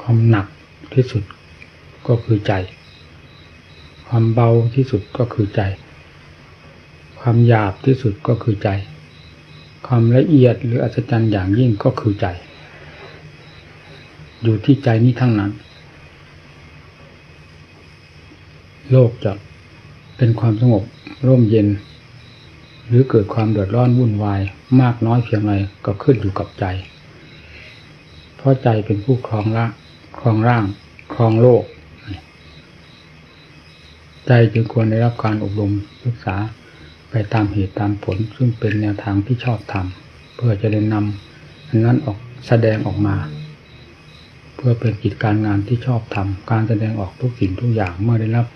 ความหนักที่สุดก็คือใจ ความเบาที่สุดก็คือใจ ความหยาบที่สุดก็คือใจ ความละเอียดหรืออัศจรรย์อย่างยิ่งก็คือใจ อยู่ที่ใจนี้ทั้งนั้น โลกจะเป็นความสงบร่มเย็น หรือเกิดความเดือดร้อนวุ่นวาย มากน้อยเพียงไรก็ขึ้นอยู่กับใจ เพราะใจเป็นผู้ครองละ ครองร่างครองโลก ใจจึงควรได้รับการอบรมศึกษาไปตามเหตุตามผล ซึ่งเป็นแนวทางที่ชอบทำเพื่อจะได้นำอันนั้นออกแสดงออกมา เพื่อเป็นกิจการงานที่ชอบทำการแสดงออกทุกสิ่งทุกอย่างเมื่อได้รับ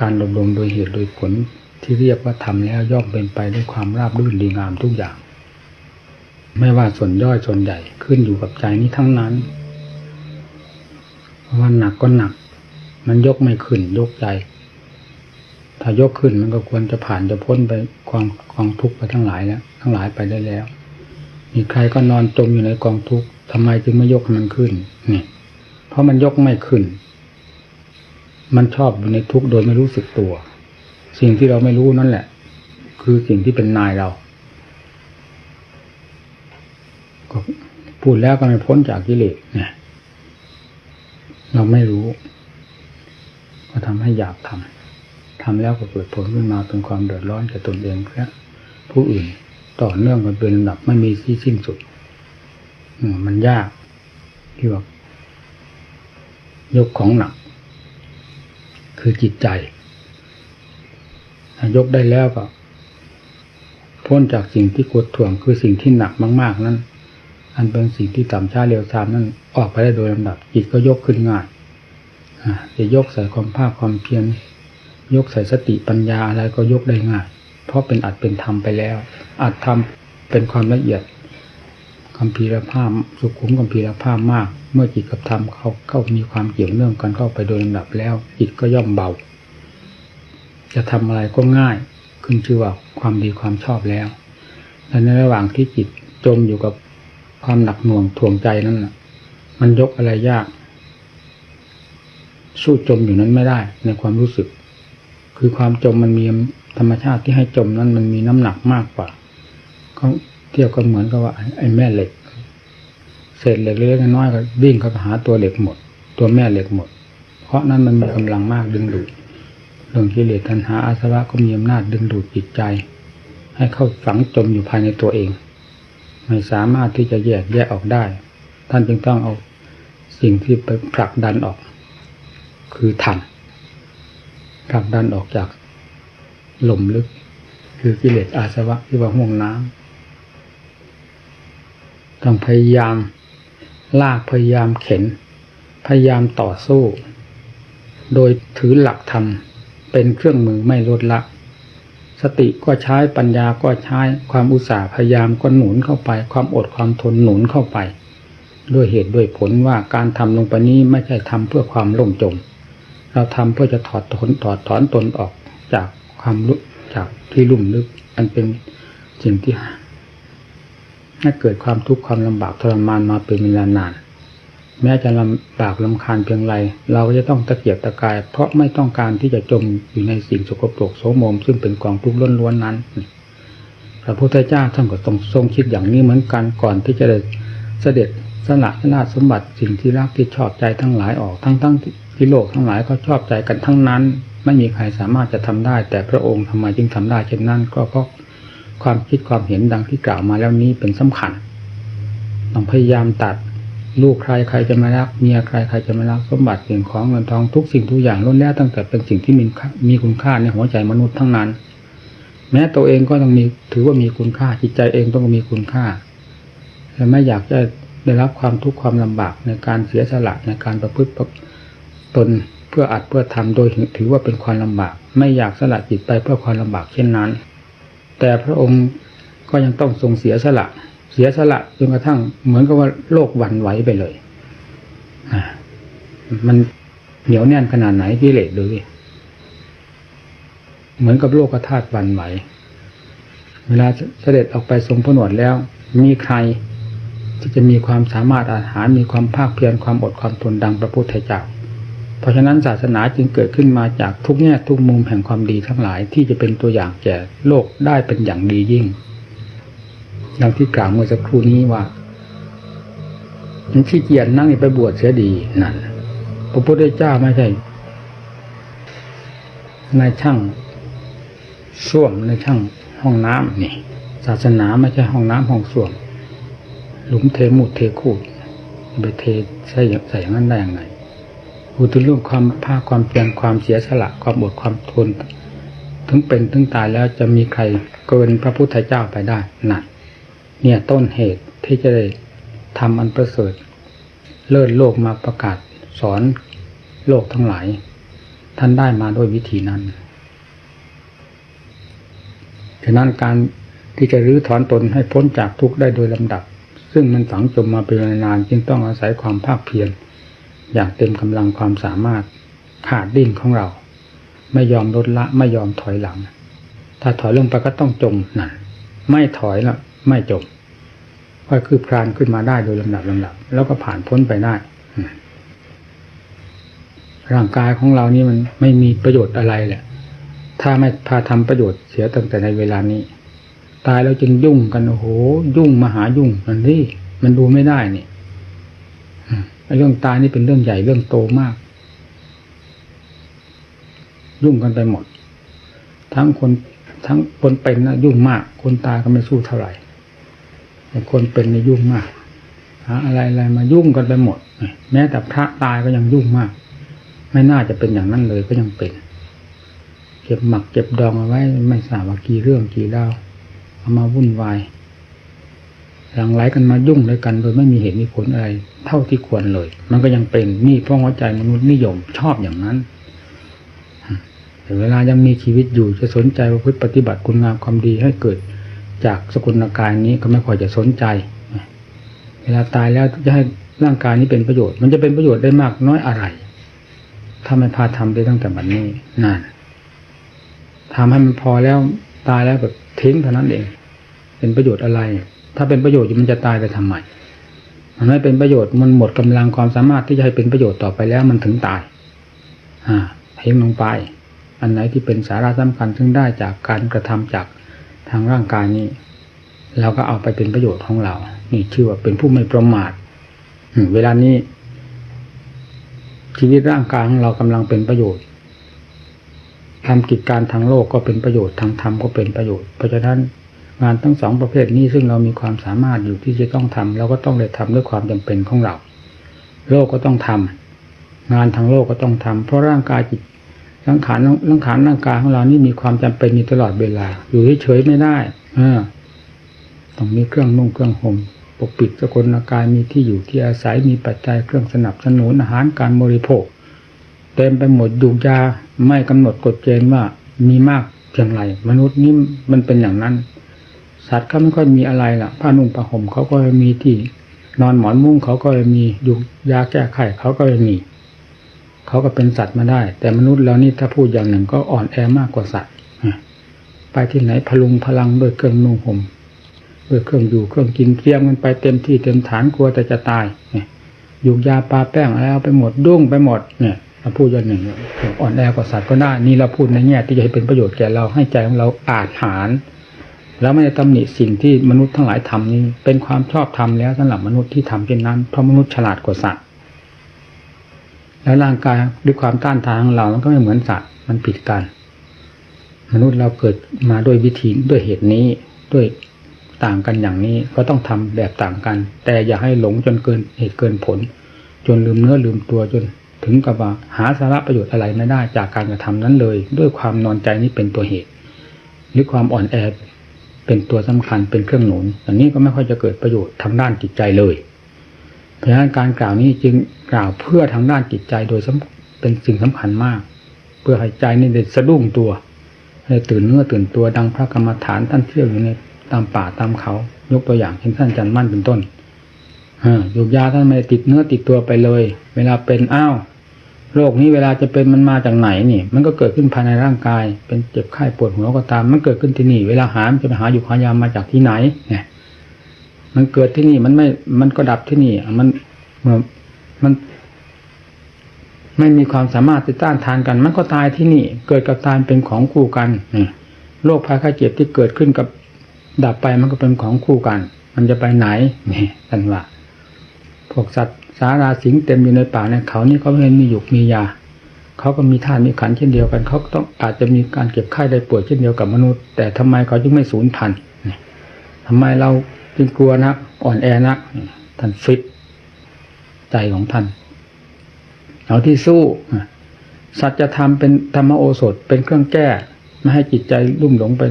การอบรมโดยเหตุโดยผลที่เรียกว่าทำแล้วย่อมเป็นไปด้วยความราบรื่นดีงามทุกอย่าง ไม่ว่าส่วนย่อยส่วนใหญ่ขึ้นอยู่กับใจนี้ทั้งนั้น ว่าหนักก็หนัก มันยกไม่ขึ้นยกใจ ถ้ายกขึ้นมันก็ควรจะผ่านจะพ้นไปกองกองทุกข์ไปทั้งหลายแล้ว ทั้งหลายไปได้แล้ว มีใครก็นอนจมอยู่ในกองทุกข์ทำไมจึงไม่ยกมันขึ้นนี่เพราะมันยกไม่ขึ้น มันชอบอยู่ในทุกข์โดยไม่รู้สึกตัว สิ่งที่เราไม่รู้นั่นแหละ คือสิ่งที่เป็นนายเราก็พูดแล้วก็ไม่พ้นจากกิเลสเนี่ย เราไม่รู้ ก็ทำให้อยากทำทำแล้วก็เกิดผลขึ้นมาเป็นความเดือดร้อนแก่ตนเองและผู้อื่นต่อเนื่องกันเป็นลำดับไม่มีที่สิ้นสุดอมันยากที่ว่ายกของหนัก คือจิตใจยกได้แล้วก็พ้นจากสิ่งที่กดถ่วงคือสิ่งที่หนักมาก ๆ นั้น อันเป็นสิ่งที่ต่ำช้าเร็วซามนั้นออกไปได้โดยลำดับจิตก็ยกขึ้นง่ายจะยกใส่ความภาคความเพียรยกใส่สติปัญญาอะไรก็ยกได้ง่าย เพราะเป็นอัดเป็นธรรมไปแล้ว อัดธรรมเป็นความละเอียดคำพีรภาพสุขุมคำพีรภาพมาก เมื่อจิตกับธรรมเขาเข้ามีความเกี่ยวเนื่องกันเข้าไปโดยลำดับแล้ว จิตก็ย่อมเบา จะทำอะไรก็ง่าย ขึ้นชื่อว่าความดีความชอบแล้วและในระหว่างที่จิตจมอยู่กับ ความหนักหน่วงถ่วงใจนั่นน่ะมันยกอะไรยาก สู้จมอยู่นั้นไม่ได้ในความรู้สึก คือความจมมันมีธรรมชาติที่ให้จมนั้นมันมีน้ำหนักมากกว่าเขาเทียบก็เหมือนกับว่า ไอ้แม่เหล็กเศษเหล็กเล็กๆน้อยๆก็วิ่งเข้าหาตัวเหล็กหมด ตัวแม่เหล็กหมด เพราะนั้นมันมีกำลังมากดึงดูดเรื่องกิเลสตัณหาอาสวะก็มีอำนาจดึงดูดจิตใจ ให้เข้าฝังจมอยู่ภายในตัวเอง ไม่สามารถที่จะแยกแยกออกได้ ท่านจึงต้องเอาสิ่งที่ไปผลักดันออก คือธรรมผลักดันออกจากหล่มลึก คือกิเลสอาสวะที่ว่าห่วงน้ำต้องพยายามลากพยายามเข็น พยายามต่อสู้ โดยถือหลักธรรมเป็นเครื่องมือไม่ลดละ สติก็ใช้ปัญญาก็ใช้ความอุตสาห์พยายามก็หนุนเข้าไป ความอดความทนหนุนเข้าไป ด้วยเหตุด้วยผลว่าการทำลงไปนี้ไม่ใช่ทำเพื่อความล่มจม เราทำเพื่อจะถอดถอนถอดถอนตนออกจากความลุจากที่ลุ่มลึก อันเป็นสิ่งที่ให้เกิดความทุกข์ความลำบากทรมานมาเป็นเวลานาน แม้จะลำบากลำคาญเพียงไร เราก็จะต้องตะเกียบตะกาย เพราะไม่ต้องการที่จะจมอยู่ในสิ่งสกปรกโสมม ซึ่งเป็นกองทุกข์ล้วนๆนั้นพระพุทธเจ้าท่านก็ต้องทรงคิดอย่างนี้เหมือนกันก่อนที่จะได้เสด็จสละราชสมบัติสิ่งที่รักที่ชอบใจทั้งหลายออกทั้งทั้งที่โลกทั้งหลายก็ชอบใจกันทั้งนั้น ไม่มีใครสามารถจะทำได้ แต่พระองค์ทำไมจึงทำได้เช่นนั้น ก็เพราะความคิดความเห็นดังที่กล่าวมาแล้วนี้เป็นสำคัญต้องพยายามตัด ลูกใครใครจะมารักเมียใครใครจะมารักสมบัติสิ่งของเงินทองทุกสิ่งทุกอย่างล้วนแล้วตั้งแต่เป็นสิ่งที่มีค่ามีคุณค่าในหัวใจมนุษย์ทั้งนั้น แม้ตัวเองก็ต้องมีถือว่ามีคุณค่าจิตใจเองต้องมีคุณค่าและไม่อยากจะได้รับความทุกข์ความลำบากในการเสียสละในการประพฤติตนเพื่ออัดเพื่อทำโดยถือว่าเป็นความลำบาก ไม่อยากสละจิตไปเพื่อความลำบากเช่นนั้น แต่พระองค์ก็ยังต้องทรงเสียสละ เสียสละจนกระทั่ง เหมือนกับว่าโลกหวั่นไหวไปเลยมันเหนียวแน่นขนาดไหนกิเลสดูดิเหมือนกับโลกธาตุหวั่นไหว เวลาเสด็จออกไปทรงผนวดแล้ว มีใครที่จะมีความสามารถอาหารมีความภาคเพียรความอดความทนดังพระพุทธเจ้า เพราะฉะนั้นศาสนาจึงเกิดขึ้นมาจากทุกแง่ทุกมุมแห่งความดีทั้งหลายที่จะเป็นตัวอย่างแก่โลกได้เป็นอย่างดียิ่ง ดังที่กล่าวเมื่อสักครู่นี้ว่ามันขี้เกียจนั่งไปบวชเสียดีนั่นพระพุทธเจ้าไม่ใช่นายช่างส้วมในช่างห้องน้ำนี่ ศาสนาไม่ใช่ห้องน้ำห้องส้วม หลุมเทมุดเทคูดไปเทใส่ใส่อย่างนั้นได้ยังไงพูดถึงเรื่องความภาคความเพียรความเสียสละความอดความทน ถึงเป็นถึงตายแล้วจะมีใครเกินพระพุทธเจ้าไปได้นั่น เนี่ยต้นเหตุที่จะได้ทำอันประเสริฐ เลิศโลกมาประกาศสอนโลกทั้งหลาย ท่านได้มาด้วยวิธีนั้นฉะนั้นการที่จะรื้อถอนตนให้พ้นจากทุกข์ได้โดยลำดับ ซึ่งมันฝังจมมาเป็นเวลานานจึงต้องอาศัยความภาคเพียรอย่างเต็มกำลังความสามารถขาดดิ้นของเรา ไม่ยอมลดละไม่ยอมถอยหลัง ถ้าถอยลงไปก็ต้องจมนั่นไม่ถอยล้ว ไม่จมค่อยคืบคลานขึ้นมาได้โดยลำดับลำดับ แล้วก็ผ่านพ้นไปได้ ร่างกายของเรานี่มันไม่มีประโยชน์อะไรแหละ ถ้าไม่พาทำประโยชน์เสียตั้งแต่ในเวลานี้ ตายแล้วจึงยุ่งกันโอ้โหยุ่งมหายุ่งมันที่มันดูไม่ได้นี่เรื่องตายนี่เป็นเรื่องใหญ่เรื่องโตมาก ยุ่งกันไปหมด ทั้งคนทั้งคนเป็นนะยุ่งมาก คนตายก็ไม่สู้เท่าไหร่ คนเป็นในยุ่งมากหาอะไรอะไรมายุ่งกันไปหมด แม้แต่พระตายก็ยังยุ่งมาก ไม่น่าจะเป็นอย่างนั้นเลยก็ยังเป็น เก็บหมักเก็บดองเอาไว้ไม่ทราบว่ากี่เรื่องกี่เล่าเอามาวุ่นวายหลังไหลกันมายุ่งด้วยกัน โดยไม่มีเหตุมีผลอะไร เท่าที่ควรเลย มันก็ยังเป็นนี่เพราะหัวใจมนุษย์นิยมชอบอย่างนั้นแต่เวลายังมีชีวิตอยู่จะสนใจประพฤติปฏิบัติคุณงามความดีให้เกิด จากสกุลกายนี้ก็ไม่ค่อยจะสนใจ เวลาตายแล้วจะให้ร่างกายนี้เป็นประโยชน์ มันจะเป็นประโยชน์ได้มากน้อยอะไร ถ้าไม่พาทำได้ตั้งแต่บัดนนี้นั่นทำให้มันพอแล้วตายแล้วก็ทิ้งเท่านั้นเอง เป็นประโยชน์อะไร ถ้าเป็นประโยชน์มันจะตายไปทำไมมันไม่เป็นประโยชน์มันหมดกำลังความสามารถที่จะให้เป็นประโยชน์ต่อไปแล้วมันถึงตาย อ่าทิ้งลงไป อันไหนที่เป็นสาระสำคัญซึ่งได้จากการกระทำจาก ทางร่างกายนี้เราก็เอาไปเป็นประโยชน์ของเรา นี่ชื่อว่าเป็นผู้ไม่ประมาทเวลานี้ ชีวิตร่างกายของเรากำลังเป็นประโยชน์ทำกิจการทางโลกก็เป็นประโยชน์ทางธรรมก็เป็นประโยชน์ เพราะฉะนั้นงานทั้งสองประเภทนี้ซึ่งเรามีความสามารถอยู่ที่จะต้องทำเราก็ต้องได้ทำด้วยความจำเป็นของเรา โลกก็ต้องทำงานทางโลกก็ต้องทำเพราะร่างกายจิต ร่างขานร่างขานร่างกายของเรานี่มีความจำเป็นอยู่ตลอดเวลา อยู่เฉยๆไม่ได้อต้องมีเครื่องนุ่งเครื่องห่มปกปิดสกุลกายมีที่อยู่ที่อาศัยมีปัจจัยเครื่องสนับสนุนอาหารการบริโภค เต็มไปหมดยุกยาไม่กำหนดกฎเกณฑ์ว่ามีมากเพียงไรมนุษย์นี่มันเป็นอย่างนั้น สัตว์เขาไม่ค่อยมีอะไรล่ะผ้านุ่งผ้าห่มเขาก็มีที่ นอนหมอนมุ้งเขาก็มียุกยาแก้ไขเขาก็มี เขาก็เป็นสัตว์มาได้ แต่มนุษย์เรานี่ถ้าพูดอย่างหนึ่งก็อ่อนแอมากกว่าสัตว์ไปที่ไหนพลุงพลังด้วยเครื่องนุ่งห่มด้วยเครื่องอยู่เครื่องกินเตรียมกันไปเต็มที่เต็มฐานกลัวแต่จะตายอยุกยาปลาแป้งอะไรเอาไปหมดดุ้งไปหมดเนี่ยเราพูดอย่างหนึ่งอ่อนแอกว่าสัตว์ก็ได้นี่เราพูดในแง่ที่จะให้เป็นประโยชน์แก่เราให้ใจของเราอาจหารแล้วไม่ได้ตำหนิสิ่งที่มนุษย์ทั้งหลายทำนี้ เป็นความชอบธรรมแล้วสำหรับมนุษย์ที่ทำเช่นนั้นเพราะมนุษย์ฉลาดกว่าสัตว์ แล้วร่างกายด้วยความต้านทานของเรา มันก็ไม่เหมือนสัตว์มันผิดกัน มนุษย์เราเกิดมาด้วยวิธีด้วยเหตุนี้ด้วยต่างกันอย่างนี้ก็ต้องทำแบบต่างกัน แต่อย่าให้หลงจนเกินเหตุเกินผล จนลืมเนื้อลืมตัวจนถึงกับว่าหาสาระประโยชน์อะไรไม่ได้จากการกระทำนั้นเลย ด้วยความนอนใจนี้เป็นตัวเหตุ หรือความอ่อนแอเป็นตัวสำคัญเป็นเครื่องหนุนอย่างนี้ก็ไม่ค่อยจะเกิดประโยชน์ทางด้านจิตใจเลย เพราะฉะนั้นการกล่าวนี้จึง กล่าวเพื่อทางด้านจิตใจโดยเป็นสิ่งสำคัญมาก เพื่อให้ใจนี่ได้สะดุ้งตัวให้ตื่นเนื้อตื่นตัวดังพระกรรมฐานท่านเที่ยวอยู่ในตามป่าตามเขา ยกตัวอย่างเช่นท่านจันมั่นเป็นต้นยูกยาท่านไม่ติดเนื้อติดตัวไปเลย เวลาเป็นอ้าวโรคนี้เวลาจะเป็นมันมาจากไหนนี่ มันก็เกิดขึ้นภายในร่างกาย เป็นเจ็บไข้ปวดหัวก็ตาม มันเกิดขึ้นที่นี่ เวลาหามจะไปหาอยู่หายามาจากที่ไหน เนี่ย มันเกิดที่นี่มันไม่ มันก็ดับที่นี่ มันเมื่อ มัน ไม่มีความสามารถจะต้านทานกัน มันก็ตายที่นี่ เกิดกับตายเป็นของคู่กันโรคภัยไข้เจ็บที่เกิดขึ้นกับดับไปมันก็เป็นของคู่กัน มันจะไปไหนนี่ท่านว่าพวกสัตว์สาราสิงเต็มอยู่ในป่าในเขานี่เขาไม่เห็นมีหยุกมียาเขาก็มีธาตุมีขันเช่นเดียวกัน เขาต้องอาจจะมีการเก็บไข้ได้ป่วยเช่นเดียวกับมนุษย์ แต่ทำไมเขาจึงไม่สูญพันธุ์ทำไมเราจึงกลัวนักอ่อนแอนักท่านฟิต ใจของท่านเอาที่สู้สัจธรรมเป็นธรรมโอสถเป็นเครื่องแก้ไม่ให้จิตใจลุ่มหลงไป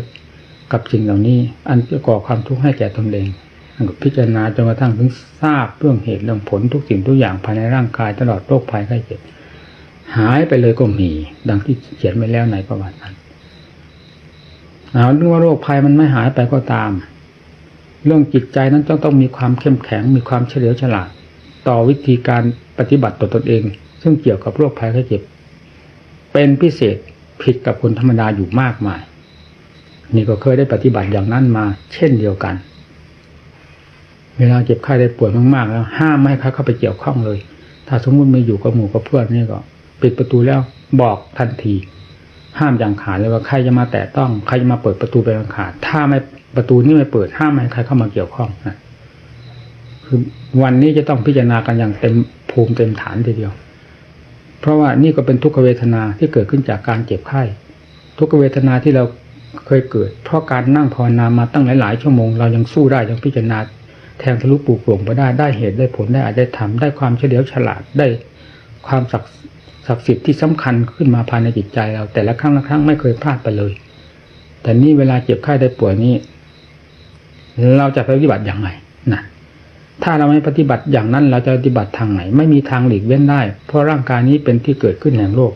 กับสิ่งเหล่านี้ อันจะก่อความทุกข์ให้แก่ตนเองท่านก็พิจารณาจนกระทั่งถึงทราบเรื่องเหตุเรื่องผลทุกสิ่งทุกอย่างภายในร่างกายตลอดโรคภัยไข้เจ็บหายไปเลยก็มี ดังที่เขียนไว้แล้วในประวัตินั้นเอาเรื่องว่าโรคภัยมันไม่หายไปก็ตาม เรื่องจิตใจนั้นต้องต้องมีความเข้มแข็งมีความเฉลียวฉลาด ต่อวิธีการปฏิบัติต่อตนเอง ซึ่งเกี่ยวกับโรคภัยไข้เจ็บ เป็นพิเศษผิดกับคนธรรมดาอยู่มากมาย นี่ก็เคยได้ปฏิบัติอย่างนั้นมา เช่นเดียวกัน เวลาเจ็บไข้ได้ป่วยมากๆแล้วห้ามไม่ให้ใครเข้าไปเกี่ยวข้องเลย ถ้าสมมติไม่อยู่กับหมู่กับเพื่อนนี่ก็ปิดประตูแล้วบอกทันที ห้ามอย่างขาดเลยว่าใครจะมาแตะต้องใครจะมาเปิดประตูเป็นอันขาดถ้าไม่ประตูนี้ไม่เปิดห้ามไม่ให้ใครเข้ามาเกี่ยวข้องนะ คือวันนี้จะต้องพิจารณากันอย่างเต็มภูมิเต็มฐานทีเดียว เพราะว่านี่ก็เป็นทุกขเวทนาที่เกิดขึ้นจากการเจ็บไข้ทุกขเวทนาที่เราเคยเกิด เพราะการนั่งภาวนามาตั้งหลายๆชั่วโมงเรายังสู้ได้ยังพิจารณาแทงทะลุปลูกปร่งไปได้ได้เหตุได้ผลได้อาจได้ทำได้ความเฉลียวฉลาดได้ความศักดิ์ศักดิ์สิทธิ์ที่สำคัญขึ้นมาภายในจิตใจเรา แต่ละครั้งละครั้งไม่เคยพลาดไปเลย แต่นี่เวลาเจ็บไข้ได้ป่วยนี่เราจะปฏิบัติอย่างไรนะ ถ้าเราไม่ปฏิบัติอย่างนั้นเราจะปฏิบัติทางไหน ไม่มีทางหลีกเว้นได้ เพราะร่างกายนี้เป็นที่เกิดขึ้นแห่งโรค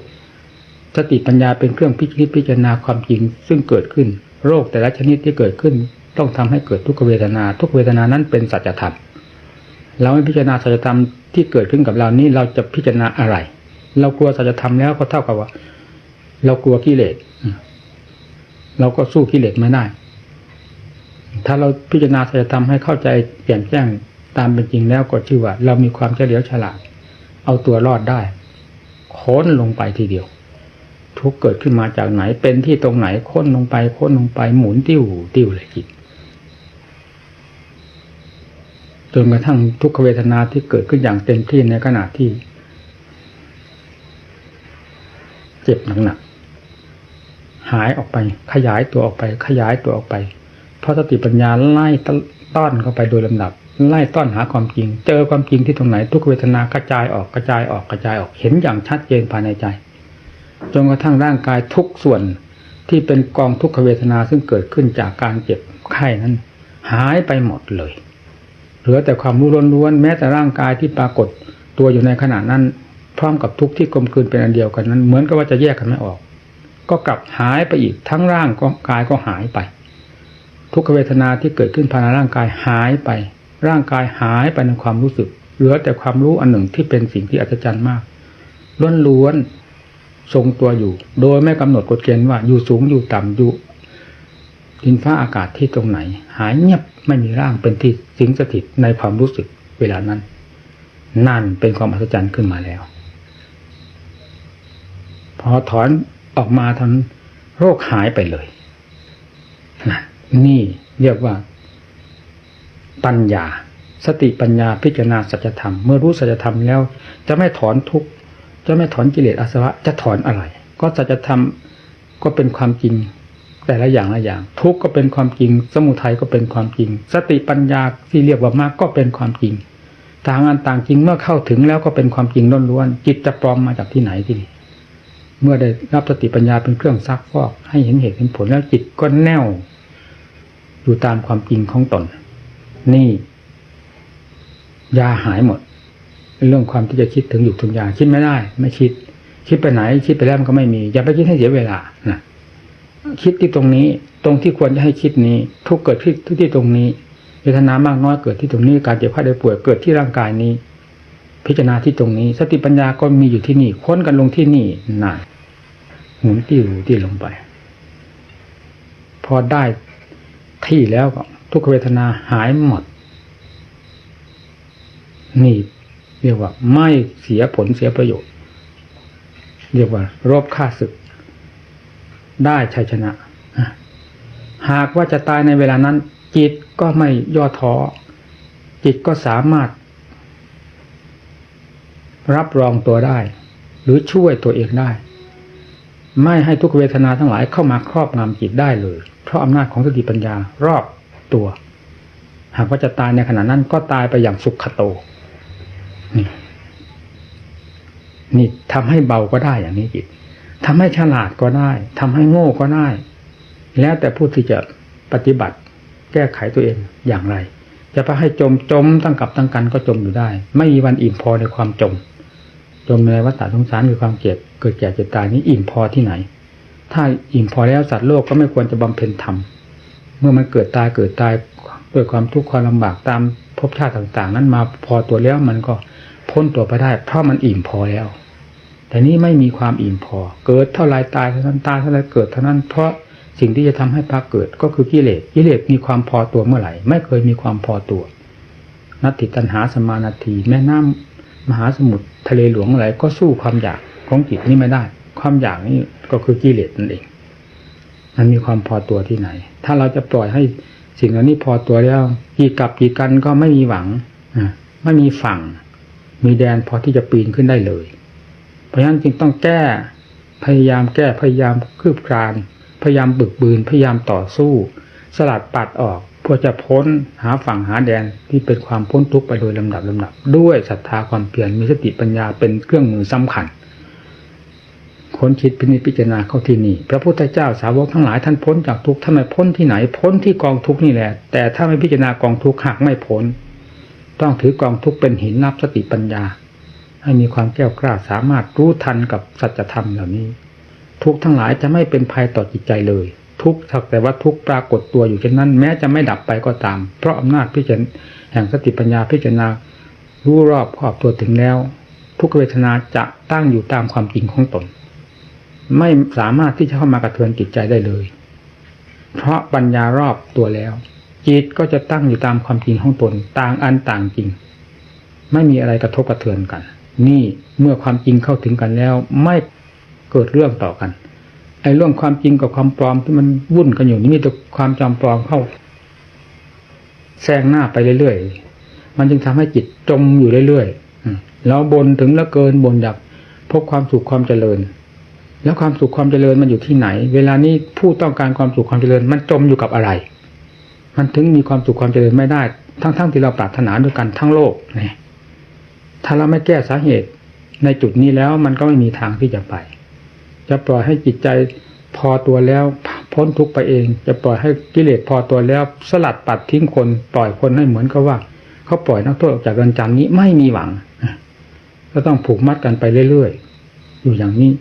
สติปัญญาเป็นเครื่องพิจิตพิจารณาความจริงซึ่งเกิดขึ้น โรคแต่ละชนิดที่เกิดขึ้น ต้องทำให้เกิดทุกเวทนา ทุกเวทนานั้นเป็นสัจธรรมเราไม่พิจารณาสัจธรรมที่เกิดขึ้นกับเรานี้เราจะพิจารณาอะไร เรากลัวสัจธรรมแล้วก็เท่ากับว่า เรากลัวกิเลสเราก็สู้กิเลสไม่ได้ ถ้าเราพิจารณาสัจธรรมให้เข้าใจแจ่มแจ้ง ตามเป็นจริงแล้วก็ชื่อว่า เรามีความเฉลียวฉลาด เอาตัวรอดได้ค้นลงไปทีเดียว ทุกเกิดขึ้นมาจากไหนเป็นที่ตรงไหนค้นลงไปค้นลงไปหมุนติ้วติ้วเลยจิตจนกระทั่งทุกขเวทนาที่เกิดขึ้นอย่างเต็มที่ในขณะที่ เจ็บหนักๆหายออกไป ขยายตัวออกไป ขยายตัวออกไป เพราะสติปัญญาไล่ต้อนเข้าไปโดยลำดับ ไล่ต้อนหาความจริง เจอความจริงที่ตรงไหนทุกเวทนากระจายออกกระจายออกกระจายออกเห็นอย่างชัดเจนภายในใจจนกระทั่งร่างกายทุกส่วนที่เป็นกองทุกขเวทนาซึ่งเกิดขึ้นจากการเจ็บไข้นั้น หายไปหมดเลย เหลือแต่ความรู้ล้วนๆแม้แต่ร่างกายที่ปรากฏตัวอยู่ในขณะนั้น พร้อมกับทุกที่กลมกลืนเป็นอันเดียวกันนั้น เหมือนกับว่าจะแยกกันไม่ออก ก็กลับหายไปอีกทั้งร่างก็กายก็หายไป ทุกขเวทนาที่เกิดขึ้นภายในร่างกายหายไป ร่างกายหายไปในความรู้สึก เหลือแต่ความรู้อันหนึ่งที่เป็นสิ่งที่อัศจรรย์มากล้วนๆทรงตัวอยู่ โดยไม่กำหนดกฎเกณฑ์ว่าอยู่สูงอยู่ต่ำอยู่ดินฟ้าอากาศที่ตรงไหน หายเงียบไม่มีร่างเป็นที่สิงสถิตในความรู้สึกเวลานั้น นั่นเป็นความอัศจรรย์ขึ้นมาแล้ว พอถอนออกมาทั้งโรคหายไปเลย นี่เรียกว่า ปัญญา สติปัญญาพิจารณาสัจธรรม เมื่อรู้สัจธรรมแล้ว จะไม่ถอนทุกข์จะไม่ถอนกิเลสอาสวะจะถอนอะไร ก็สัจธรรมก็เป็นความจริงแต่ละอย่างละอย่าง ทุกข์ก็เป็นความจริง สมุทัยก็เป็นความจริง สติปัญญาที่เรียกว่ามากก็เป็นความจริง ต่างอันต่างจริงเมื่อเข้าถึงแล้วก็เป็นความจริงล้วนๆจิตจะปลอมมาจากที่ไหนที่นี่เมื่อได้รับสติปัญญาเป็นเครื่องซักฟอกให้เห็นเหตุเห็นผลแล้วจิตก็แน่วอยู่ตามความจริงของตน นี่ยาหายหมด เรื่องความที่จะคิดถึงอยู่ทุกอย่างคิดไม่ได้ ไม่คิด คิดไปไหน คิดไปแล้วมันก็ไม่มี อย่าไปคิดให้เสียเวลานะคิดที่ตรงนี้ตรงที่ควรจะให้คิดนี้ ทุกเกิดที่ที่ตรงนี้เวทนามากน้อยเกิดที่ตรงนี้การเจ็บไข้ได้ป่วยเกิดที่ร่างกายนี้ พิจารณาที่ตรงนี้ สติปัญญาก็มีอยู่ที่นี่ ค้นกันลงที่นี่นั่นหมุนติ้วที่ลงไป พอได้ที่แล้วก็ ทุกเวทนาหายหมด นี่เรียกว่าไม่เสียผลเสียประโยชน์ เรียกว่ารบค่าศึก ได้ชัยชนะ หากว่าจะตายในเวลานั้น จิตก็ไม่ย่อท้อ จิตก็สามารถ รับรองตัวได้ หรือช่วยตัวเองได้ ไม่ให้ทุกเวทนาทั้งหลายเข้ามาครอบงำจิตได้เลย เพราะอำนาจของสติปัญญารอบ ตัว หากว่าจะตายในขณะนั้นก็ตายไปอย่างสุขโตนี่นี่ทำให้เบาก็ได้อย่างนี้จิตทำให้ฉลาดก็ได้ทำให้โง่ก็ได้ แล้วแต่ผู้ที่จะปฏิบัติ แก้ไขตัวเองอย่างไร จะไปให้จมจมตั้งกับตั้งกันก็จมอยู่ได้ ไม่มีวันอิ่มพอในความจม จมในวัฏสงสารคือความเกลียดเกิดแก่เจ็บตายนี้อิ่มพอที่ไหน ถ้าอิ่มพอแล้วสัตว์โลกก็ไม่ควรจะบำเพ็ญธรรม เมื่อมันเกิดตายเกิดตายด้วยความทุกข์ความลำบากตามภพชาติต่าง ๆ นั้นมาพอตัวแล้วมันก็พ้นตัวไปได้ เพราะมันอิ่มพอแล้ว แต่นี้ไม่มีความอิ่มพอ เกิดเท่าไรตายเท่านั้นตายเท่าไรเกิดเท่านั้น เพราะสิ่งที่จะทำให้พระเกิดก็คือกิเลสกิเลสมีความพอตัวเมื่อไหร่ ไม่เคยมีความพอตัว นัตติตันหาสมานาที แม่น้ำมหาสมุทรทะเลหลวงอะไรก็สู้ความอยากของจิตนี้ไม่ได้ ความอยากนี้ก็คือกิเลสนั่นเอง มันมีความพอตัวที่ไหน ถ้าเราจะปล่อยให้สิ่งเหล่านี้พอตัวแล้วกี่กับกี่กันก็ไม่มีหวังอไม่มีฝั่ง มีแดนพอที่จะปีนขึ้นได้เลย เพราะฉะนั้นจึงต้องแก้พยายามแก้พยายามคืบคลาน พยายามบึกบืนพยายามต่อสู้ สลัดปัดออกเพื่อจะพ้นหาฝั่งหาแดนที่เป็นความพ้นทุกข์ไปโดยลำดับลำดับ ด้วยศรัทธาความเพียรมีสติปัญญาเป็นเครื่องมือสำคัญ ค้นคิดพินิจพิจารณาเข้าที่นี่ พระพุทธเจ้าสาวกทั้งหลายท่านพ้นจากทุกข์ท่านไม่พ้นที่ไหน พ้นที่กองทุกข์นี่แหละ แต่ถ้าไม่พิจารณากองทุกข์หากไม่พ้น ต้องถือกองทุกข์เป็นหินนับสติปัญญา ให้มีความแก้วกล้าสามารถรู้ทันกับสัจธรรมเหล่านี้ ทุกข์ทั้งหลายจะไม่เป็นภัยต่อจิตใจเลย ทุกข์สักแต่ว่าทุกข์ปรากฏตัวอยู่เช่นนั้น แม้จะไม่ดับไปก็ตาม เพราะอำนาจพิจารณาแห่งสติปัญญาพิจารณารู้รอบครอบตัวถึงแล้ว ทุกเวทนาจะตั้งอยู่ตามความจริงของตน ไม่สามารถที่จะเข้ามากระเทือนจิตใจได้เลย เพราะปัญญารอบตัวแล้ว จิตก็จะตั้งอยู่ตามความจริงของตน ต่างอันต่างจริง ไม่มีอะไรกระทบกระเทือนกัน นี่เมื่อความจริงเข้าถึงกันแล้ว ไม่เกิดเรื่องต่อกันไอ้เรื่องความจริงกับความปลอมที่มันวุ่นกันอยู่นี่มีแต่ความจำปลอมเข้าแซงหน้าไปเรื่อยๆ มันจึงทำให้จิตจมอยู่เรื่อยๆแล้วบนถึงแล้วเกินบนอยากพบความสุขความเจริญ แล้วความสุขความเจริญมันอยู่ที่ไหน เวลานี้ผู้ต้องการความสุขความเจริญมันจมอยู่กับอะไร มันถึงมีความสุขความเจริญไม่ได้ ทั้งๆทที่เราปรารถนาด้วยกันทั้งโลกนี่ถ้าเราไม่แก้สาเหตุในจุดนี้แล้วมันก็ไม่มีทางที่จะไป จะปล่อยให้จิตใจพอตัวแล้วพ้นทุกข์ไปเอง จะปล่อยให้กิเลสพอตัวแล้ว สลัดปัดทิ้งคนปล่อยคนให้เหมือนกับว่า เขาปล่อยนักโทษออกจากเรือนจำนี้ไม่มีหวังก็ต้องผูกมัดกันไปเรื่อยๆอยู่อย่างนี้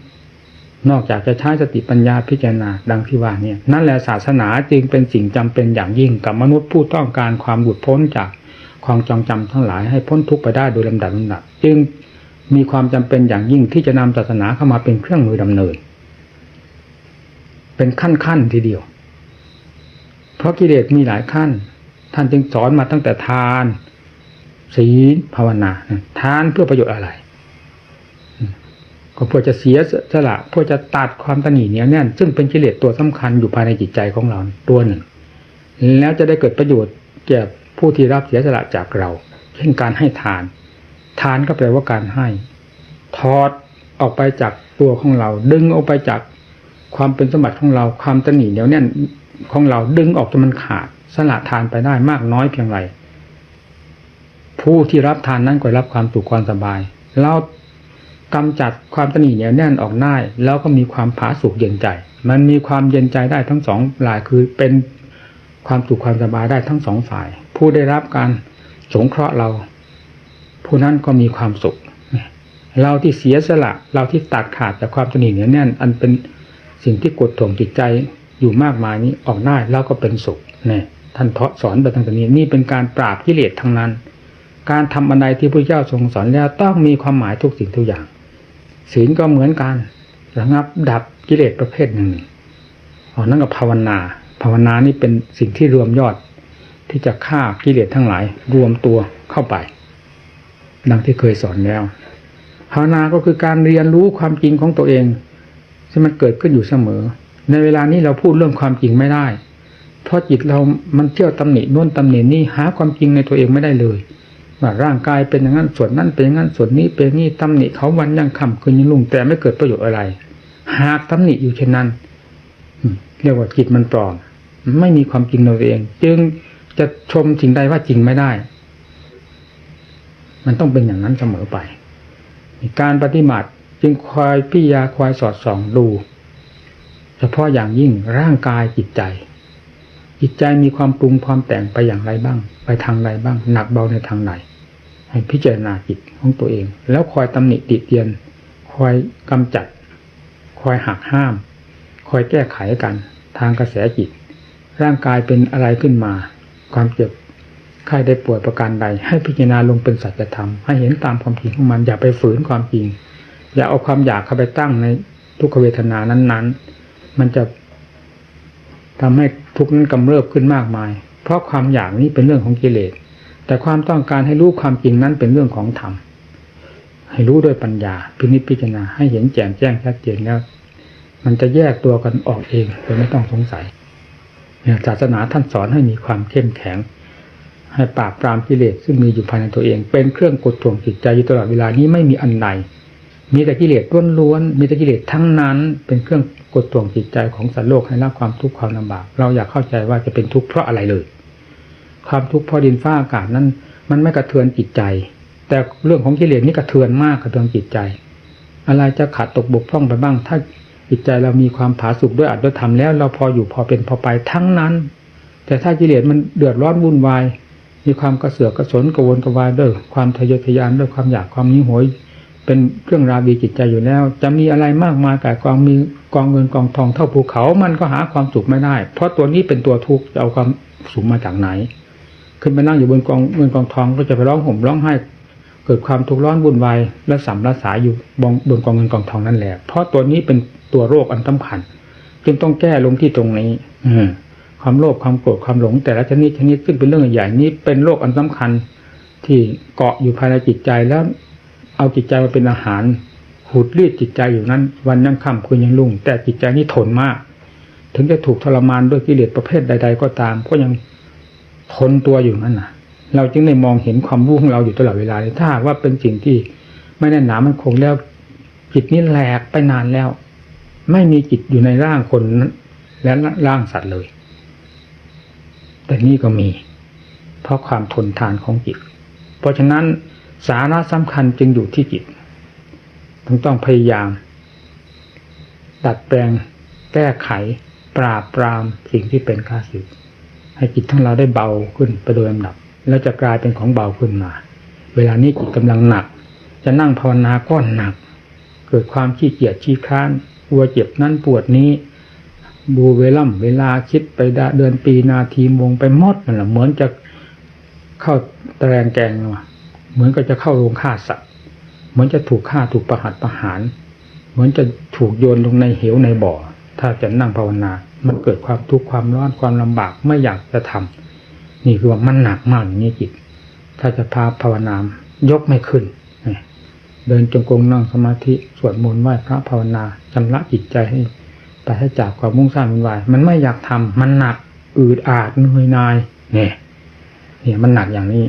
นอกจากจะใช้สติปัญญาพิจารณาดังที่ว่าเนี่ยนั่นแหละศาสนาจึงเป็นสิ่งจำเป็นอย่างยิ่งกับมนุษย์ผู้ต้องการความหลุดพ้นจากความจองจำทั้งหลายให้พ้นทุกข์ไปได้โดยลำดับลำดับจึงมีความจำเป็นอย่างยิ่งที่จะนำศาสนาเข้ามาเป็นเครื่องมือดำเนิน เป็นขั้นขั้นทีเดียว เพราะกิเลสมีหลายขั้น ท่านจึงสอนมาตั้งแต่ทานศีลภาวนาทานเพื่อประโยชน์อะไร ก็เพื่อจะเสียสละเพื่อจะตัดความตนีเหนียวแน่น ซึ่งเป็นกิเลสตัวสำคัญอยู่ภายในจิตใจของเราตัวหนึ่ง แล้วจะได้เกิดประโยชน์แก่ผู้ที่รับเสียสละจากเรา เช่นการให้ทาน ทานก็แปลว่าการให้ถอดออกไปจากตัวของเรา ดึงออกไปจากความเป็นสมบัติของเรา ความตนีเหนียวแน่นของเราดึงออกจนมันขาดสละทานไปได้มากน้อยเพียงไรผู้ที่รับทานนั้นก็รับความสุขความสบายเรา กำจัดความตนีเหนียวแน่นออกได้แล้วก็มีความผาสุกเย็นใจ มันมีความเย็นใจได้ทั้งสองหลายคือเป็นความสุขความสบายได้ทั้งสองฝ่าย ผู้ได้รับการสงเคราะห์เรา ผู้นั้นก็มีความสุข เราที่เสียสละ เราที่ตัดขาดจากความตนีเหนียวแน่น อันเป็นสิ่งที่กดถ่วงจิตใจอยู่มากมายนี้ออกได้แล้วก็เป็นสุขนี่ท่านเพาะสอนไปตั้งต่นี้นี่เป็นการปราบกิเลสทั้งนั้น การทำอะไรที่พระเจ้าทรงสอนแล้วต้องมีความหมายทุกสิ่งทุกอย่าง ศีลก็เหมือนกันระงับดับกิเลสประเภทหนึ่งอ๋อนั่นก็ภาวนา ภาวนานี่เป็นสิ่งที่รวมยอด ที่จะฆ่ากิเลสทั้งหลาย รวมตัวเข้าไป ดังที่เคยสอนแล้วภาวนาก็คือการเรียนรู้ความจริงของตัวเองที่มันเกิดขึ้นอยู่เสมอ ในเวลานี้เราพูดเรื่องความจริงไม่ได้ เพราะจิตเรามันเที่ยวตำหนิโน่นตำหนินี่หาความจริงในตัวเองไม่ได้เลย ว่าร่างกายเป็นอย่างนั้นส่วนนั้นเป็นอย่างนั้นส่วนนี้เป็นนี่ตำหนิเขาวันยังคำคืนยังลุ่งแต่ไม่เกิดประโยชน์อะไร หากตำหนิอยู่เช่นนั้นเรียกว่าจิตมันปลอมไม่มีความจริงในตัวเอง จึงจะชมสิ่งใดว่าจริงไม่ได้ มันต้องเป็นอย่างนั้นเสมอไป การปฏิบัติจึงคอยพิยาคอยสอดส่องดู เฉพาะอย่างยิ่งร่างกายจิตใจ จิตใจมีความปรุงความแต่งไปอย่างไรบ้าง ไปทางใดบ้าง หนักเบาในทางไหน ให้พิจารณาจิตของตัวเอง แล้วคอยตำหนิติเตียน คอยกำจัด คอยหักห้าม คอยแก้ไขกัน ทางกระแสจิต ร่างกายเป็นอะไรขึ้นมา ความเจ็บไข้ได้ป่วยประการใด ให้พิจารณาลงเป็นสัจธรรม ให้เห็นตามความจริงของมันอย่าไปฝืนความจริง อย่าเอาความอยากเข้าไปตั้งในทุกขเวทนานั้น ๆ มันจะทำให้ทุกข์นั้นกำเริบขึ้นมากมาย เพราะความอยากนี้เป็นเรื่องของกิเลส แต่ความต้องการให้รู้ความจริงนั้นเป็นเรื่องของธรรม ให้รู้ด้วยปัญญา พินิจพิจารณาให้เห็นแจ่มแจ้งชัดเจนแล้ว มันจะแยกตัวกันออกเองโดยไม่ต้องสงสัยเนี่ยศาสนาท่านสอนให้มีความเข้มแข็ง ให้ปราบปรามกิเลสซึ่งมีอยู่ภายในตัวเอง เป็นเครื่องกดท่วงจิตใจอยู่ตลอดเวลานี้ไม่มีอันใดมีแต่กิเลสล้วนๆมีแต่กิเลสทั้งนั้น เป็นเครื่องกดท่วงจิตใจของสัตว์โลกให้รับความทุกข์ความลำบาก เราอยากเข้าใจว่าจะเป็นทุกข์เพราะอะไรเลย ความทุกข์เพราะดินฟ้าอากาศนั้น มันไม่กระเทือนจิตใจ แต่เรื่องของกิเลสนี่กระเทือนมากกระเทือนจิตใจ อะไรจะขาดตกบกพร่องไปบ้าง ถ้าจิตใจเรามีความผาสุกด้วยอัตด้วยธรรมแล้ว เราพออยู่พอเป็นพอไปทั้งนั้น แต่ถ้ากิเลสมันเดือดร้อนวุ่นวาย มีความกระเสือกกระสนกระวนกระวายด้วยความทะเยอทะยานด้วยความอยากความนิ้วโหยเป็นเครื่องราวีจิตใจอยู่แล้ว จะมีอะไรมากมายกายกองมีกองเงินกองทองเท่าภูเขา มันก็หาความสุขไม่ได้ เพราะตัวนี้เป็นตัวทุกข์จะเอาความสุขมาจากไหน ขึ้นไปนั่งอยู่บนกองเงินกองทองก็จะไปร้องห่มร้องไห้ เกิดความทุกข์ร้อนวุ่นวายและสัมระสายอยู่บนบนกองเงินกองทองนั่นแหละเพราะตัวนี้เป็นตัวโรคอันสำคัญจึงต้องแก้ลงที่ตรงนี้ อืความโลภความโกรธความหลง แต่ละชนิดชนิดซึ่งเป็นเรื่องใหญ่นี้เป็นโรคอันสำคัญ ที่เกาะอยู่ภายในจิตใจแล้ว เอาจิตใจมาเป็นอาหารหูดรีดจิตใจอยู่นั้น วันยังค่ำคืนยังรุ่ง แต่จิตใจนี่ทนมาก ถึงจะถูกทรมานด้วยกิเลสประเภทใด ๆ ก็ตาม ก็ยัง ทนตัวอยู่นั่นน่ะเราจึงได้มองเห็นความรู้ของเราอยู่ตลอดเวลาเลยถ้าหากว่าเป็นสิ่งที่ไม่แน่นหนามันคงแล้วจิตนี้แหลกไปนานแล้ว ไม่มีจิตอยู่ในร่างคนนั้นและร่างสัตว์เลย แต่นี่ก็มี เพราะความทนทานของจิต เพราะฉะนั้นสาระสำคัญจึงอยู่ที่จิตต้องต้องพยายาม ดัดแปลงแก้ไข ปราบปรามสิ่งที่เป็นข้าศึก ให้จิตทั้งเราได้เบาขึ้นไปโดยลำดับ แล้วจะกลายเป็นของเบาขึ้นมา เวลานี้จิตกำลังหนัก จะนั่งภาวนาก็หนัก เกิดความขี้เกียจขี้ค้านกลัวเจ็บนั่นปวดนี้ ดูเวล่ำเวลาคิดไปดเดือนปีนาทีวงไปหมดนั่นแหละเหมือนจะเข้าตะแรงแกงมาเหมือนก็จะเข้าโรงฆ่าสัตว์เหมือนจะถูกฆ่าถูกประหัตประหาร เหมือนจะถูกโยนลงในเหวในบ่อ ถ้าจะนั่งภาวนา มันเกิดความทุกข์ความร้อนความลำบากไม่อยากจะทำนี่คือว่ามันหนักมากอย่างนี้จิต ถ้าจะพาภาวนายกไม่ขึ้น เดินจงกรมนั่งสมาธิสวดมนต์ไหว้พระภาวนาชำระจิตใจให้แต่ให้จากความมุ่งสร้างมุ่งวายมันไม่อยากทำมันหนักอืดอาดเหนื่อยนายเนี่ยเนี่ยมันหนักอย่างนี้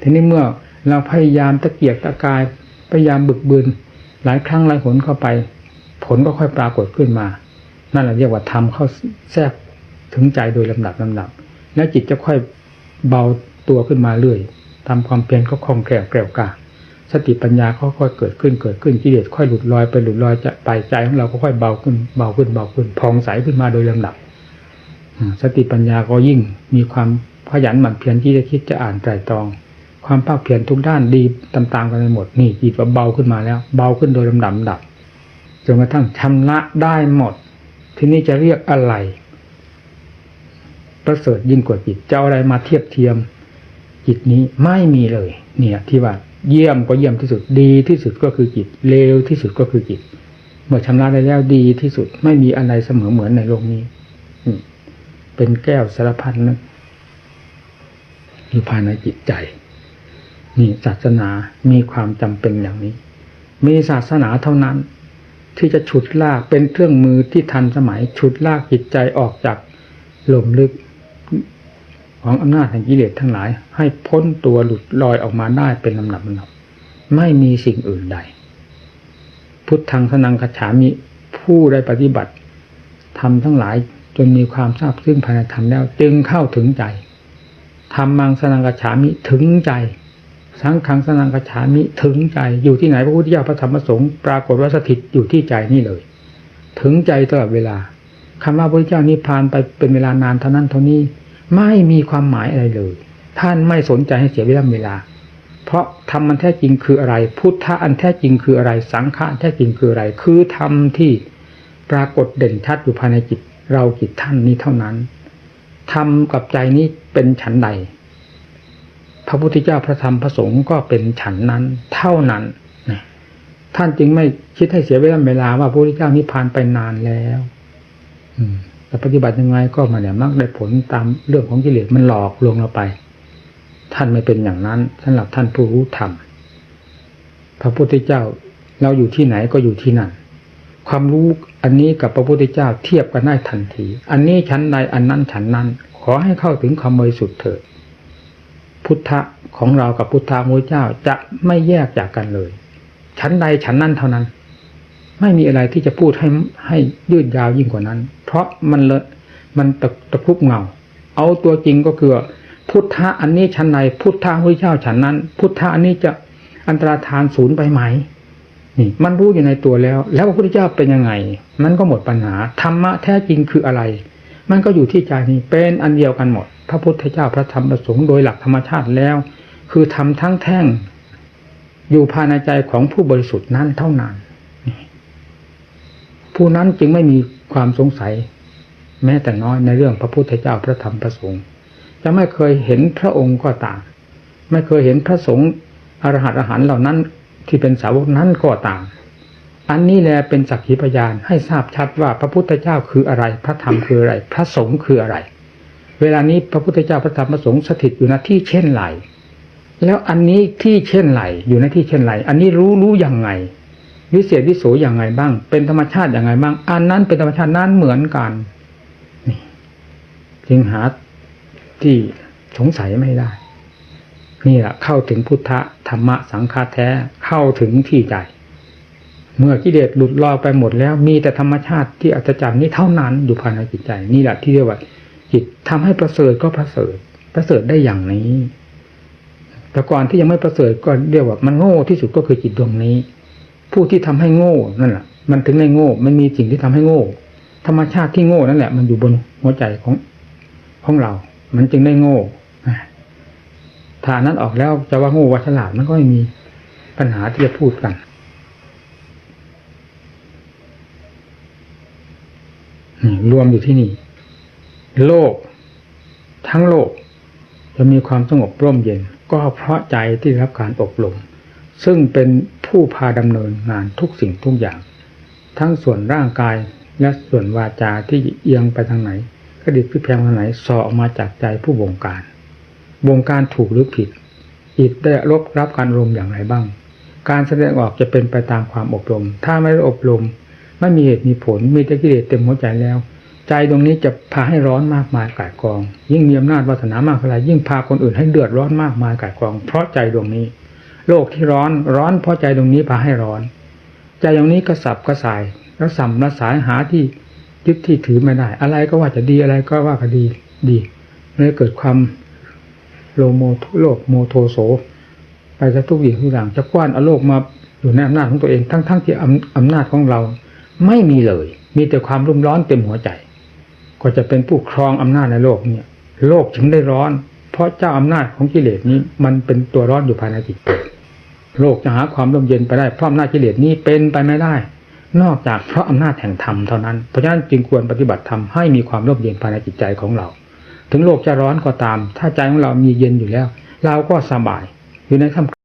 ทีนี้เมื่อเราพยายามตะเกียกตะกายพยายามบึกบืนหลายครั้งหลายหนเข้าไป ผลก็ค่อยปรากฏขึ้นมา นั่นแหละเรียกว่าทำเข้าแทรกถึงใจโดยลำดับลำดับ แล้วจิตจะค่อยเบาตัวขึ้นมาเรื่อยทำความเพียรก็คล่องแคล่วแกล้วกล้าสติปัญญาค่อยๆเกิดขึ้นเกิดขึ้นกิเลสค่อยหลุดลอยไปหลุดลอยจะไปใจของเราก็ค่อยเบาขึ้นเบาขึ้นเบาขึ้นผ่องใสขึ้นมาโดยลำดับสติปัญญาก็ยิ่งมีความขยันหมั่นเพียรที่จะคิดจะอ่านไตรตรอง ความภาคเพียรทุกด้านดีตามๆกันไปหมดนี่จิตว่าเบาขึ้นมาแล้ว เบาขึ้นโดยลำดับลำดับจนกระทั่งชำระได้หมด ทีนี้จะเรียกอะไรประเสริฐยิ่งกว่าจิตจะอะไรมาเทียบเทียม จิตนี้ไม่มีเลย เนี่ย ที่ว่าเยี่ยมก็เยี่ยมที่สุดดีที่สุดก็คือจิตเลวที่สุดก็คือจิต เมื่อชำระได้แล้วดีที่สุด ไม่มีอะไรเสมอเหมือนในโลกนี้เป็นแก้วสารพันนึกอยู่ภายในจิตใจ นี่ศาสนามีความจำเป็นอย่างนี้ มีศาสนาเท่านั้น ที่จะฉุดลากเป็นเครื่องมือที่ทันสมัยฉุดลากจิตใจออกจากหล่มลึกของอำนาจแห่งกิเลสทั้งหลาย ให้พ้นตัวหลุดลอยออกมาได้เป็นลำดับลำดับไม่มีสิ่งอื่นใด พุทธังสนังคจฉามิผู้ได้ปฏิบัติทำทั้งหลายจนมีความทราบซึ่งภายในธรรมแล้ว จึงเข้าถึงใจธรรมังสนังคจฉามิถึงใจ สังขังสนังคจฉามิถึงใจอยู่ที่ไหนพระพุทธเจ้าพระธรรมพระสงฆ์ปรากฏว่าสถิตอยู่ที่ใจนี่เลย ถึงใจตลอดเวลาคำว่าพระพุทธเจ้านิพพานไปเป็นเวลานานเท่านั้นเท่านี้ไม่มีความหมายอะไรเลย ท่านไม่สนใจให้เสียเวลาเวลา เพราะธรรมมันแท้จริงคืออะไร พุทธะอันแท้จริงคืออะไร สังฆะอันแท้จริงคืออะไร คือธรรมที่ปรากฏเด่นชัดอยู่ภายในจิตเราจิตท่านนี้เท่านั้นธรรมกับใจนี้เป็นฉันใด พระพุทธเจ้าพระธรรมพระสงฆ์ก็เป็นฉันนั้น เท่านั้นนะท่านจึงไม่คิดให้เสียเวลาเวลาว่าพระพุทธเจ้านิพพานไปนานแล้ว อืมแต่ปฏิบัติยังไงก็มาเนี่ยมักได้ผลตามเรื่องของกิเลสมันหลอกลวงเราไป ท่านไม่เป็นอย่างนั้นสำหรับท่านผู้รู้ธรรมพระพุทธเจ้าเราอยู่ที่ไหนก็อยู่ที่นั่น ความรู้อันนี้กับพระพุทธเจ้าเทียบกันได้ทันที อันนี้ชั้นใดอันนั้นชั้นนั้น ขอให้เข้าถึงความบริสุทธิ์เถิด พุทธะของเรากับพุทธะพระเจ้าจะไม่แยกจากกันเลย ชั้นใดชั้นนั้นเท่านั้น ไม่มีอะไรที่จะพูดให้ให้ยืดยาวยิ่งกว่านั้น เพราะมันเลมันตะตะคุบเงา เอาตัวจริงก็คือ พุทธะอันนี้ชั้นใดพุทธะพระเจ้าฉันนั้น พุทธะอันนี้จะอันตรธานศูนย์ไปไหมนี่มันรู้อยู่ในตัวแล้ว แล้วพระพุทธเจ้าเป็นยังไง มันก็หมดปัญหาธรรมะแท้จริงคืออะไร มันก็อยู่ที่ใจนี้เป็นอันเดียวกันหมด พระพุทธเจ้าพระธรรมพระสงฆ์โดยหลักธรรมชาติแล้ว คือทำทั้งแท่ง อยู่ภายในใจของผู้บริสุทธิ์นั้นเท่านั้นผู้นั้นจึงไม่มีความสงสัย แม้แต่น้อยในเรื่องพระพุทธเจ้าพระธรรมพระสงฆ์จะไม่เคยเห็นพระองค์ก็ตามไม่เคยเห็นพระสงฆ์อรหัตอรหันต์เหล่านั้นที่เป็นสาวกนั้นก็ตาม อันนี้แหละเป็นสักขีพยานให้ทราบชัดว่าพระพุทธเจ้าคืออะไร พระธรรมคืออะไร พระสงฆ์คืออะไร เวลานี้พระพุทธเจ้าพระธรรมพระสงฆ์สถิตอยู่ณที่เช่นไรแล้วอันนี้ที่เช่นไรอยู่ในที่เช่นไรอันนี้รู้รู้อย่างไง วิเศษวิโสอย่างไงบ้าง เป็นธรรมชาติอย่างไงบ้าง อันนั้นเป็นธรรมชาตินั้นเหมือนกันนี่จึงหาที่สงสัยไม่ได้ นี่แหละเข้าถึงพุทธธรรมะสังฆาแท้เข้าถึงที่ใจ เมื่อกิเลสหลุดลอยไปหมดแล้ว มีแต่ธรรมชาติที่อัศจรรย์นี้เท่านั้นอยู่ภายในจิตใจ นี่แหละที่เรียกว่า จิตทำให้ประเสริฐก็ประเสริฐ ประเสริฐได้อย่างนี้ แต่ก่อนที่ยังไม่ประเสริฐก็เรียกว่ามันโง่ที่สุดก็คือจิตดวงนี้ ผู้ที่ทำให้โง่นั่นแหละมันถึงได้โง่ มันมีสิ่งที่ทำให้โง่ ธรรมชาติที่โง่นั่นแหละ มันอยู่บนหัวใจของของเรา มันจึงได้โง่ถ้านั้นออกแล้วจะว่าโง่ว่าฉลาดมันก็ไม่มีปัญหาที่จะพูดกัน รวมอยู่ที่นี่ โลก ทั้งโลก จะมีความสงบร่มเย็น ก็เพราะใจที่รับการอบรมซึ่งเป็นผู้พาดำเนินงานทุกสิ่งทุกอย่าง ทั้งส่วนร่างกายและส่วนวาจาที่เอียงไปทางไหนกระดิกพิแพงทางไหนสอออกมาจากใจผู้บงการ บงการถูกหรือผิดจิตได้รับรับการรมอย่างไรบ้าง การแสดงออกจะเป็นไปตามความอบรม ถ้าไม่ได้อบรม ไม่มีเหตุมีผล มีแต่กิเลสเต็มหัวใจแล้ว ใจตรงนี้จะพาให้ร้อนมากมายกายกอง ยิ่งมีอำนาจวาสนามากเท่าไรยิ่งพาคนอื่นให้เดือดร้อนมากมายกายกอง เพราะใจดวงนี้ โลกที่ร้อนร้อนเพราะใจตรงนี้พาให้ร้อน ใจตรงนี้กระสับกระส่ายระสัมระสายหาที่ยึดที่ถือไม่ได้ อะไรก็ว่าจะดีอะไรก็ว่าก็ดีดีเลยเกิดความโลโมโลกโมโทโสไปซะทุกอย่างทุกอย่างจะกว้านเอาโลกมาอยู่ในอำนาจของตัวเองทั้งๆทที่อำอำนาจของเรา ไม่มีเลย มีแต่ความรุ่มร้อนเต็มหัวใจ ก็จะเป็นผู้ครองอำนาจในโลกเนี่ย โลกถึงได้ร้อน เพราะเจ้าอำนาจของกิเลสนี้ มันเป็นตัวร้อนอยู่ภายในจิตโลกจะหาความร่มเย็นไปได้เพราะอำนาจกิเลสนี้เป็นไปไม่ได้ นอกจากเพราะอำนาจแห่งธรรมเท่านั้นเพราะฉะนั้นจึงควรปฏิบัติธรรมให้มีความร่มเย็นภายในจิตใจของเรา ถึงโลกจะร้อนก็ตาม ถ้าใจของเรามีเย็นอยู่แล้ว เราก็สบายอยู่ในท่าม